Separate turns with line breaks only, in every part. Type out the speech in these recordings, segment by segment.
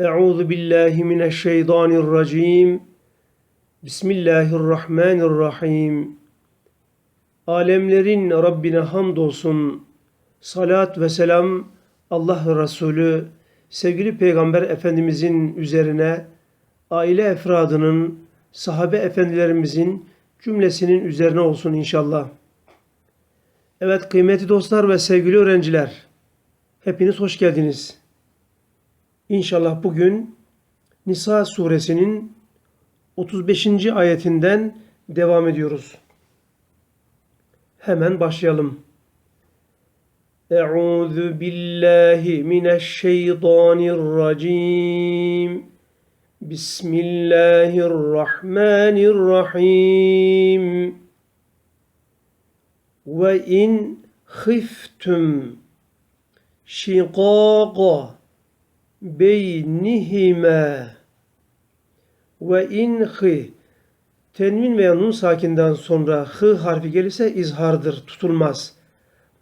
Euzu billahi mineşşeytanirracim. Bismillahirrahmanirrahim. Alemlerin Rabbine hamdolsun. Salat ve selam Allah Resulü sevgili Peygamber Efendimizin üzerine aile efradının, sahabe efendilerimizin cümlesinin üzerine olsun inşallah. Evet kıymetli dostlar ve sevgili öğrenciler. Hepiniz hoş geldiniz. İnşallah bugün Nisa suresinin 35. ayetinden devam ediyoruz. Hemen başlayalım. Euzu billahi mineşşeytanirracim. Bismillahirrahmanirrahim. Ve in khiftum şiqaqa beynihime ve in hi tenvin veya nun sakinden sonra hı harfi gelirse izhardır, tutulmaz.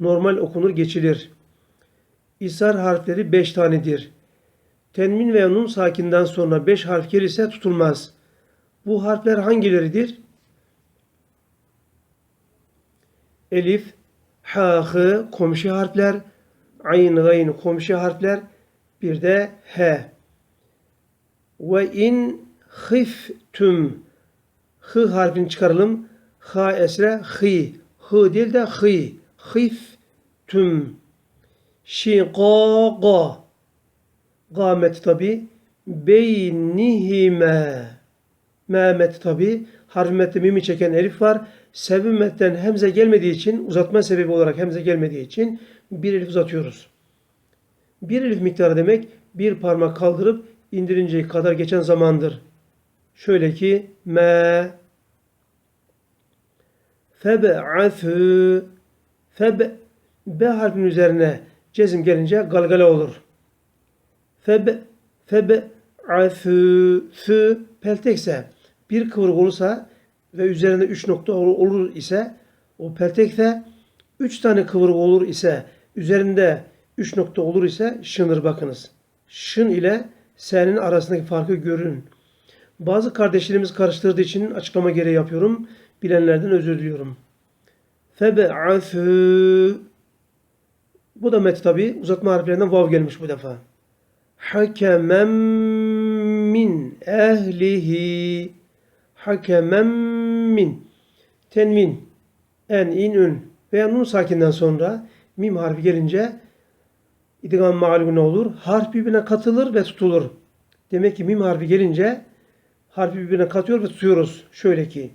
Normal okunur, geçilir. İzhar harfleri beş tanedir. Tenvin veya nun sakinden sonra beş harf gelirse tutulmaz. Bu harfler hangileridir? Elif, ha, hı, komşu harfler, ayn, gayn, komşu harfler, bir de he. Ve in khiftum hı harfini çıkaralım. Ha esre hi. Hı değil de hi. Khiftum. Şiqaqa. Gamet tabi. Beynihime. Mehmet tabi. Harf metni mimi çeken elif var. Sevim metten hemze gelmediği için uzatma sebebi olarak hemze gelmediği için bir elif uzatıyoruz. Bir elif miktarı demek bir parmak kaldırıp indirinceye kadar geçen zamandır. Şöyle ki me febe'athü febe B harfinin üzerine cezim gelince galgala olur. Febe febe athü fü peltekse bir kıvrık olursa ve üzerinde üç nokta olur ise o peltekte üç tane kıvrık olur ise üzerinde üç nokta olur ise şınır bakınız. Şın ile senin arasındaki farkı görün. Bazı kardeşlerimiz karıştırdığı için açıklama gereği yapıyorum. Bilenlerden özür diliyorum. Febe'athü Bu da met tabi. Uzatma harflerinden vav gelmiş bu defa. Hakemem min ehlihi Hakemem min Tenvin En, in, ün veya nun sakinden sonra mim harfi gelince idgam ma'lum ne olur? Harf birbirine katılır ve tutulur. Demek ki mim harfi gelince harfi birbirine katıyor ve tutuyoruz. Şöyle ki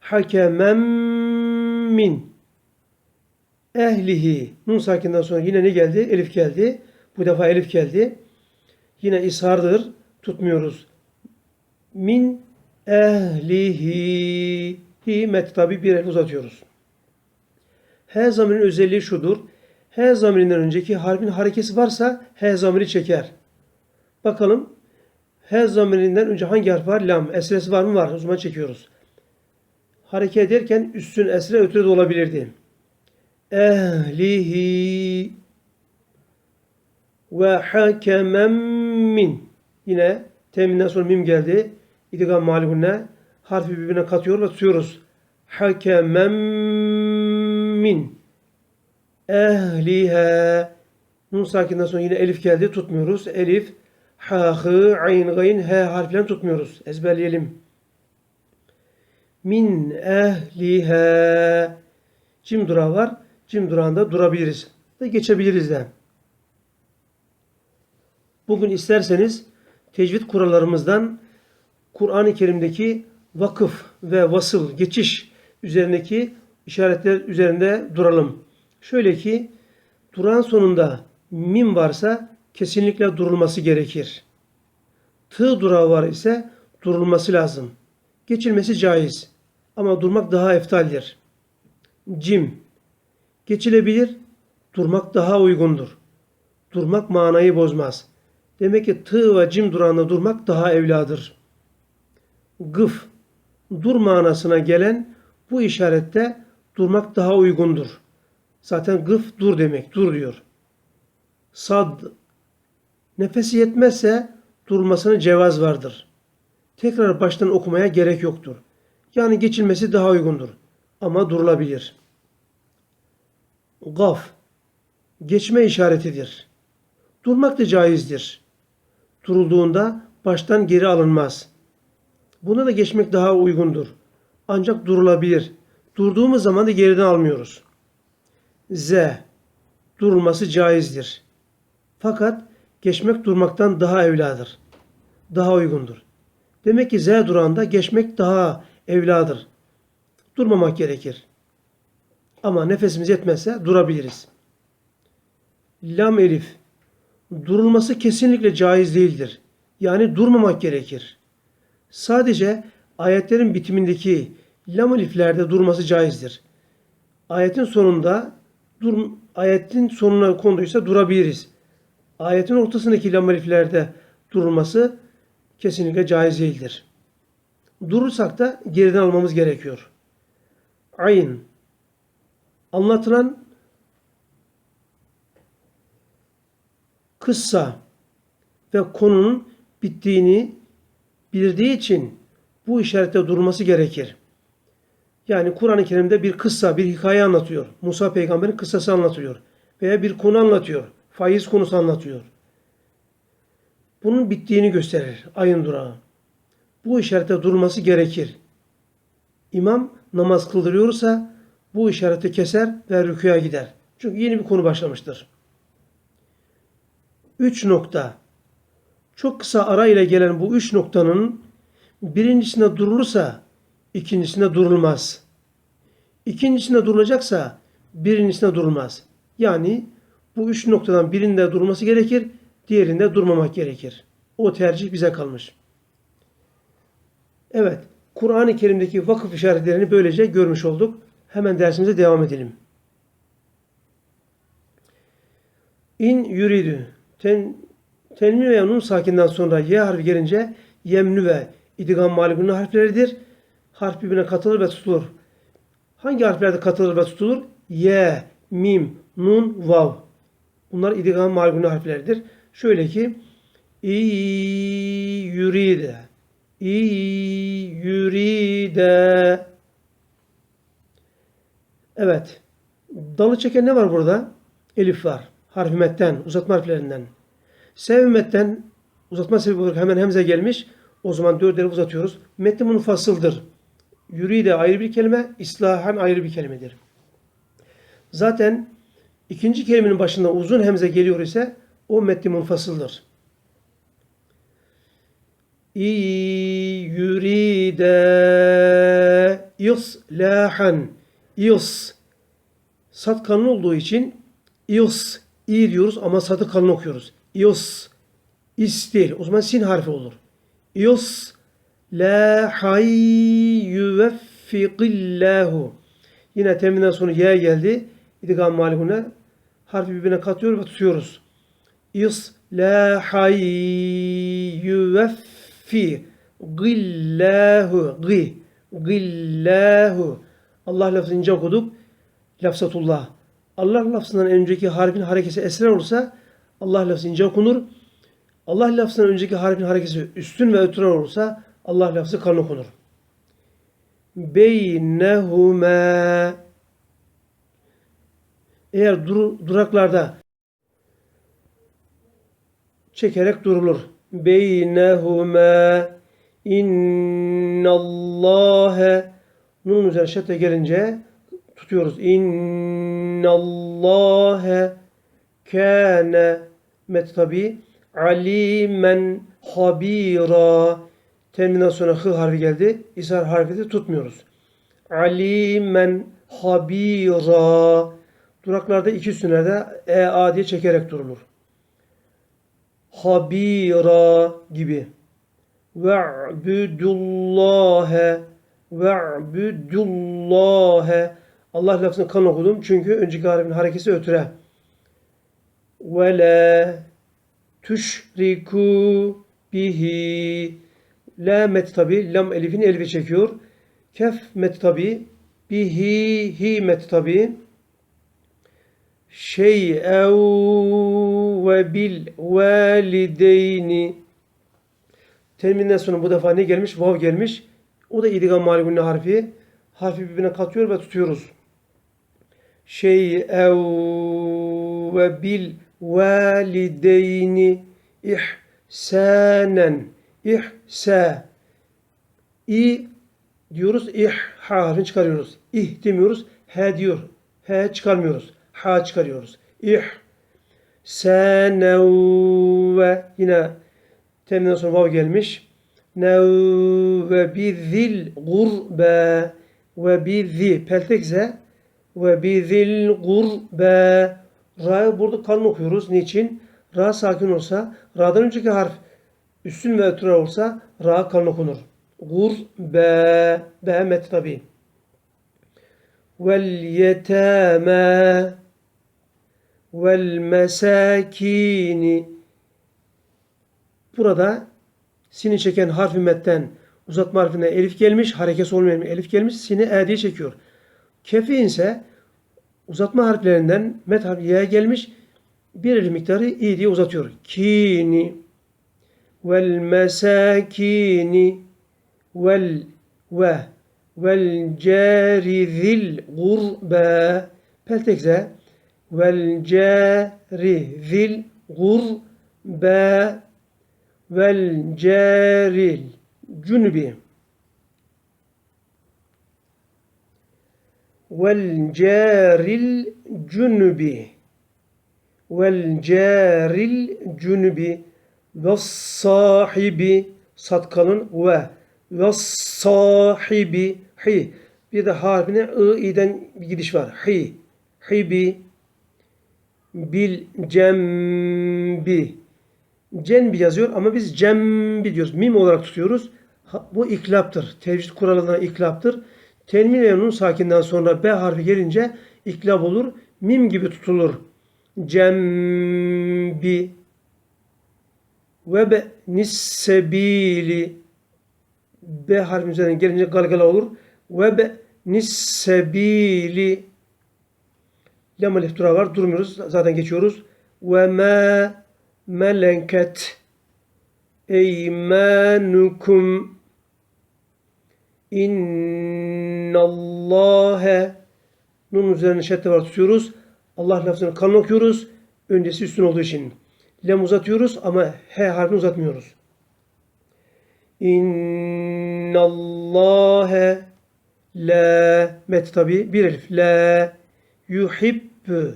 hakemem min ehlihi nun sakinden sonra yine ne geldi? Elif geldi. Bu defa elif geldi. Yine ishardır. Tutmuyoruz. Min ehlihi hi met tabi bir el uzatıyoruz. H zamirin özelliği şudur. H zamirinden önceki harfin harekesi varsa H zamiri çeker. Bakalım H zamirinden önce hangi harf var? Lam. Esresi var mı? Var. O zaman çekiyoruz. Hareket ederken üstün esre ötürü de olabilirdi. Ehlihi ve hakemem min. Yine teminden sonra mim geldi. İdgam malihunne. Harfi birbirine katıyor ve tutuyoruz. Hakemem min ehliha. Nun sakinden sonra yine elif geldi. Tutmuyoruz. Elif, ha, hı, ayn, gayn, he harflerini tutmuyoruz. Ezberleyelim. Min ehliha. Cim durağı var. Cim durağında durabiliriz. Ve geçebiliriz de. Bugün isterseniz tecvid kurallarımızdan Kur'an-ı Kerim'deki vakıf ve vasıl, geçiş üzerindeki işaretler üzerinde duralım. Şöyle ki duran sonunda mim varsa kesinlikle durulması gerekir. Tı durağı var ise durulması lazım. Geçilmesi caiz. Ama durmak daha eftaldir. Cim. Geçilebilir. Durmak daha uygundur. Durmak manayı bozmaz. Demek ki tı ve cim durağında durmak daha evladır. Gıf. Dur manasına gelen bu işarette durmak daha uygundur. Zaten gıf dur demek. Dur diyor. Sad nefesi yetmezse durulmasına cevaz vardır. Tekrar baştan okumaya gerek yoktur. Yani geçilmesi daha uygundur. Ama durulabilir. Gaf geçme işaretidir. Durmak da caizdir. Durulduğunda baştan geri alınmaz. Buna da geçmek daha uygundur. Ancak durulabilir. Durduğumuz zaman da geriden almıyoruz. Z durulması caizdir. Fakat geçmek durmaktan daha evladır. Daha uygundur. Demek ki Z durağında geçmek daha evladır. Durmamak gerekir. Ama nefesimiz yetmezse durabiliriz. Lam elif. Durulması kesinlikle caiz değildir. Yani durmamak gerekir. Sadece ayetlerin bitimindeki lam eliflerde durması caizdir. Ayetin sonunda dur, ayetin sonuna konduysa durabiliriz. Ayetin ortasındaki lam eliflerde durulması kesinlikle caiz değildir. Durursak da geriden almamız gerekiyor. Ayn. Anlatılan kıssa ve konunun bittiğini bildiği için bu işarette durması gerekir. Yani Kur'an-ı Kerim'de bir kıssa, bir hikaye anlatıyor. Musa peygamberin kıssası anlatıyor. Veya bir konu anlatıyor. Faiz konusu anlatıyor. Bunun bittiğini gösterir ayın durağı. Bu işarette durması gerekir. İmam namaz kıldırıyorsa bu işareti keser ve rüküya gider. Çünkü yeni bir konu başlamıştır. Üç nokta. Çok kısa ara ile gelen bu üç noktanın birincisinde durulursa ikincisinde durulmaz. İkincisinde durulacaksa birincisinde durulmaz. Yani bu üç noktadan birinde durulması gerekir, diğerinde durmamak gerekir. O tercih bize kalmış. Evet, Kur'an-ı Kerim'deki vakıf işaretlerini böylece görmüş olduk. Hemen dersimize devam edelim. İn yürüdü. Ten, tenmi ve nun sakinden sonra y harfi gelince yemnü ve idgam malikunun harfleridir. Harf birbirine katılır ve tutulur. Hangi harflerde katılır ve tutulur? Y, mim, nun, vav. Bunlar idgam malikunun harfleridir. Şöyle ki i yüride i yüride Evet. Dalı çeken ne var burada? Elif var. Harf metten, uzatma harflerinden. Sevmetten uzatma sebebi olarak hemen hemze gelmiş. O zaman dört uzatıyoruz. Metni munfasıldır. Yürü de ayrı bir kelime, islahan ayrı bir kelimedir. Zaten ikinci kelimenin başında uzun hemze geliyor ise o metni munfasıldır. İ yüride islahan İls. Sat kalın olduğu için İls. İ diyoruz ama satı kalın okuyoruz. İls. İs değil. O zaman sin harfi olur. İls. La hayyüveffikillahu. Yine teminden sonra y geldi. İdgam malikune. Harfi birbirine katıyor ve tutuyoruz. İs. La hayyüveffi. Gillahu. Gi. Gillahu. Allah lafzını ince okuduk. Lafzatullah. Allah lafzından önceki harfin harekesi esrer olursa Allah lafzı ince okunur. Allah lafzından önceki harfin harekesi üstün ve ötürer olursa Allah lafzı kalın okunur. Beynehuma. Eğer dur, duraklarda çekerek durulur. Beynehuma. İnnallâhe. Nun üzerine şedde gelince tutuyoruz. İnnallâhe. Kâne. Met tabi. Alimen habira Teminden sonra hı harfi geldi. İshar harfi de tutmuyoruz. Alimen habira Duraklarda iki üstünlerde e a diye çekerek durulur. Habira gibi. Ve'budullâhe ve'budullâhe Allah lafzını kan okudum çünkü önceki harfin harekesi ötüre. Ve la tuşriku bihi La met tabi lam elifin elifi çekiyor. Kef met tabi bihi hi met tabi şey'ev ve bil valideyni Terminden sonra bu defa ne gelmiş? Vav gelmiş. O da idgam maligunne harfi. Harfi birbirine katıyor ve tutuyoruz. Şey ev ve bil valideyni ihsanen ihsa i diyoruz ih ha harfini çıkarıyoruz. İh demiyoruz. He diyor. He çıkarmıyoruz. Ha çıkarıyoruz. İh senev ve yine teminden sonra vav gelmiş. Nev ve bizil gurbe ve bizi peltekse ve bizil gurbe Ra'yı burada kalın okuyoruz. Niçin? Ra sakin olsa, Ra'dan önceki harf üstün ve ötürü olsa Ra kalın okunur. Gurbe be met tabi. Vel yetame vel mesakini Burada sini çeken harfi metten uzatma harfine elif gelmiş, harekesi olmayan elif gelmiş, sini e diye çekiyor. Kefi ise uzatma harflerinden met harfi y'ye gelmiş, bir elif miktarı i diye uzatıyor. Kini vel mesakini vel ve vel cari zil gurbe peltekze vel cari zil gurbe vel ceril cunubi ve sahibi satkalın ve ve sahibi hi bir de harfine ı i'den bir gidiş var hi hibi bil cembi cenbi yazıyor ama biz cembi diyoruz. Mim olarak tutuyoruz. Bu iklaptır. Tecvid kuralından iklaptır. Tenmin ve nun sakinden sonra B harfi gelince iklap olur. Mim gibi tutulur. Cembi ve be nissebili B harfi üzerine gelince galgala olur. Ve be nissebili Lam alif var. Durmuyoruz. Zaten geçiyoruz. Ve ma meleket eymanukum innallâhe Nun üzerine şedde var tutuyoruz. Allah lafzını kalın okuyoruz. Öncesi üstün olduğu için. Lem uzatıyoruz ama H harfini uzatmıyoruz. İnnallâhe la met tabi bir elif la yuhibbu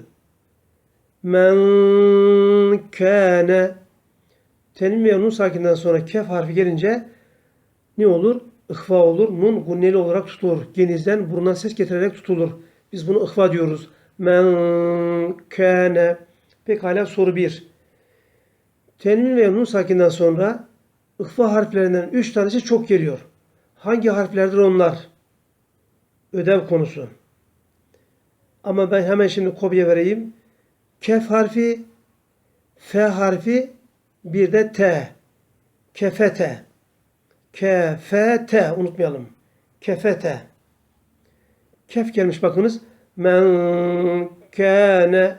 men kâne tenim ve nun sakinden sonra kef harfi gelince ne olur? İhva olur. Nun gunneli olarak tutulur. Genizden burundan ses getirerek tutulur. Biz bunu ihva diyoruz. Men kâne. Pekala soru 1. Tenvin ve nun sakinden sonra ihva harflerinden 3 tanesi çok geliyor. Hangi harflerdir onlar? Ödev konusu. Ama ben hemen şimdi kopya vereyim. Kef harfi, F harfi, bir de T. Kefete. Kefete. Unutmayalım. Kefete. Kef gelmiş bakınız. Men kâne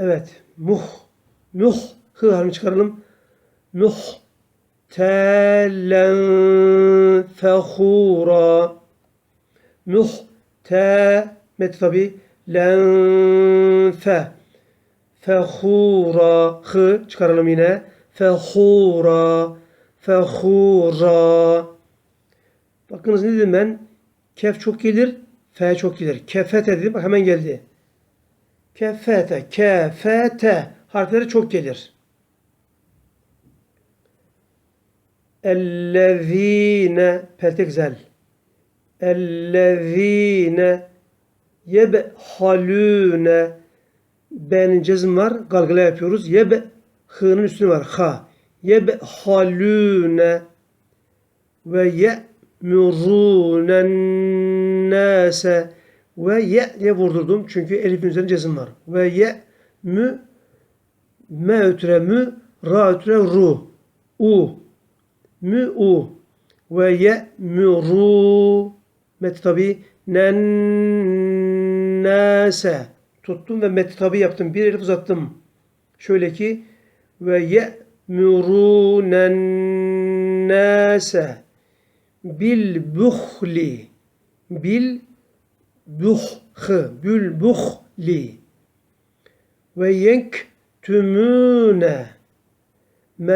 Evet. Muh. Muh. Hı harfini çıkaralım. Muh. Telen fehura. Muh. Te. Met tabi. Len fe. Fehura. Hı çıkaralım yine. Fehura. Fehura. Bakınız ne dedim ben? Kef çok gelir. F çok gelir. Kefete dedim. Bak hemen geldi. Kefete. Kefete. Harfleri çok gelir. Ellezine. Peltek zel. Ellezine. Yebhalune. B'nin cezim var. Galgala yapıyoruz. Yebe. H'nın üstüne var. Ha. Yebhalune. Ve ye'murunen nase. Ve ye diye vurdurdum. Çünkü elifin üzerine cezim var. Ve ye mü me ötüre mü ra ötüre ru. U. Mü u. Ve ye mü ru. Met tabi nen nase. Tuttum ve met tabi yaptım. Bir elif uzattım. Şöyle ki ve ye buh bül buhli ve yenk tümüne ma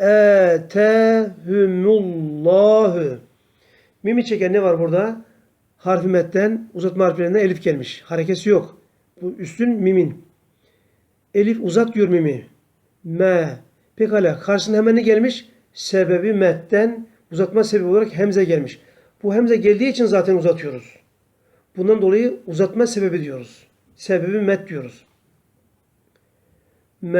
etehumullahü Mimi çeken ne var burada? Harfi metten uzatma harflerine elif gelmiş. Harekesi yok. Bu üstün mimin. Elif uzat diyor mimi. Me. Pekala. Karşısına hemen ne gelmiş? Sebebi metten uzatma sebebi olarak hemze gelmiş. Bu hemze geldiği için zaten uzatıyoruz. Bundan dolayı uzatma sebebi diyoruz. Sebebi met diyoruz. Ma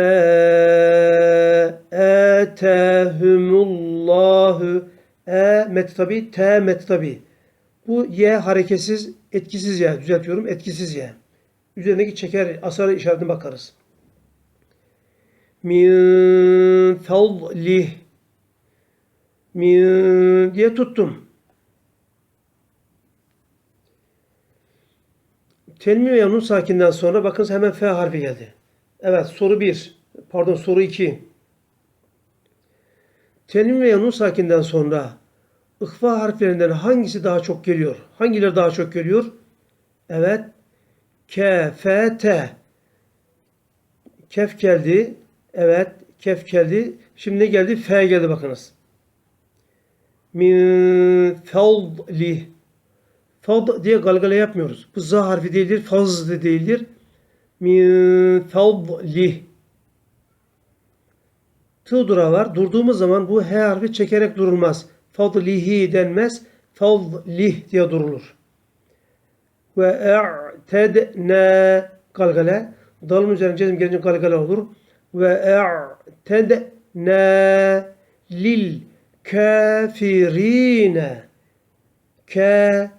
atahumullahu e met tabi te met tabi. Bu y hareketsiz, etkisiz ya. Düzeltiyorum. Etkisiz ya. Üzerindeki çeker asar işaretine bakarız. Min fadlih min diye tuttum. Telmi ve nun sakinden sonra bakınız hemen F harfi geldi. Evet soru 1. Pardon soru 2. Telmi ve nun sakinden sonra ıhfa harflerinden hangisi daha çok geliyor? Hangileri daha çok geliyor? Evet. K, F, T. Kef geldi. Evet. Kef geldi. Şimdi ne geldi? F geldi bakınız. Min fadli. Fad diye galgala yapmıyoruz. Bu za harfi değildir. Faz da değildir. Min fadli. Tığ durağı var. Durduğumuz zaman bu H harfi çekerek durulmaz. Fadlihi denmez. Fadlih diye durulur. Ve e'tedne galgale. Dalın üzerine cezim gelince galgale olur. Ve e'tedne lil kafirine. Kafirine.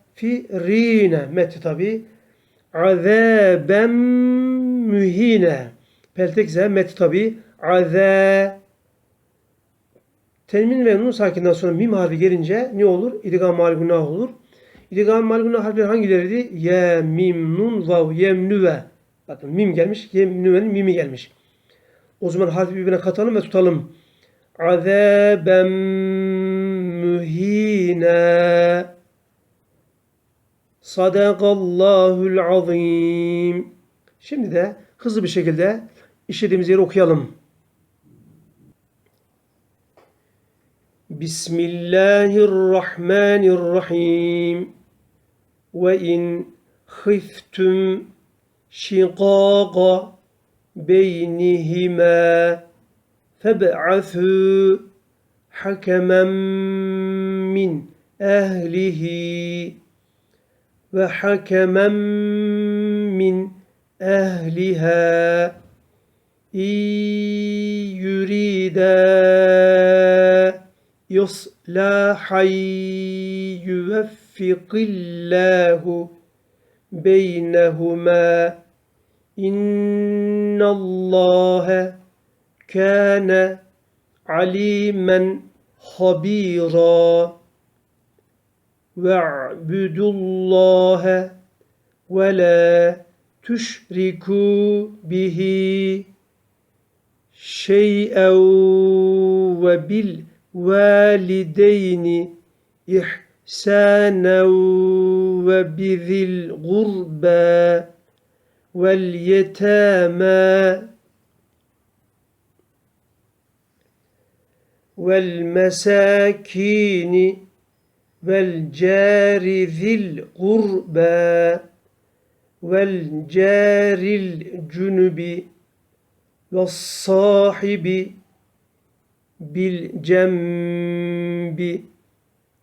Metti tabi. Azaben mühine. Peltek ze metti tabi. Azâ Tenmin ve nun sakinden sonra mim harfi gelince ne olur? İdgam mal günah olur. İdgam mal günah harfleri hangileriydi? Ye, mim, nun, vav, yem, nüve. Bakın mim gelmiş. Yem, nüvenin mimi gelmiş. O zaman harfi birbirine katalım ve tutalım. Azaben mühine. Sadakallahul azim. Şimdi de hızlı bir şekilde işlediğimiz yeri okuyalım. Bismillahirrahmanirrahim. Ve in khiftum şikaka beynihima feb'athu hakemen min ehlihi وحكما من أهلها إن يريدا يصلحا يوفق الله بينهما إن الله كان عليما خبيرا واعبدوا الله ولا تشركوا به شيئا وبالوالدين إحسانا وبذي القربى واليتامى والمساكين والجار ذي القربى والجار الجنب والصاحب بالجنب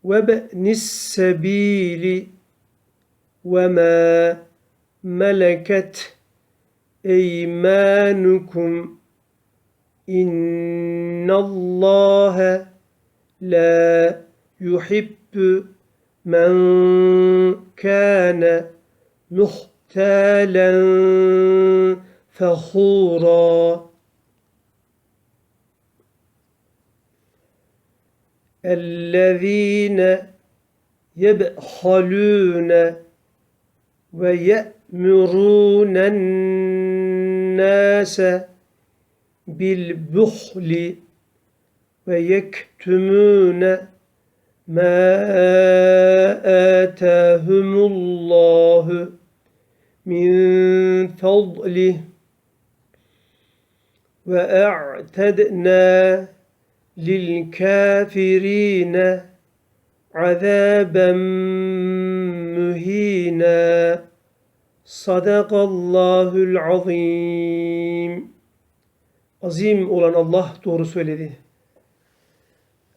وابن السبيل وما ملكت أيمانكم إن الله لا يحب من كان مختالا فخورا. الذين يبخلون ويأمرون الناس bil buhli atahumullahu min fadlih ve a'tedna lil kafirine azaben mühina Sadakallahul azim. Azim olan Allah doğru söyledi.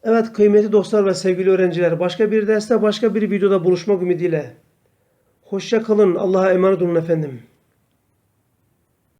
Evet kıymetli dostlar ve sevgili öğrenciler başka bir derste başka bir videoda buluşmak ümidiyle. Hoşça kalın. Allah'a emanet olun efendim.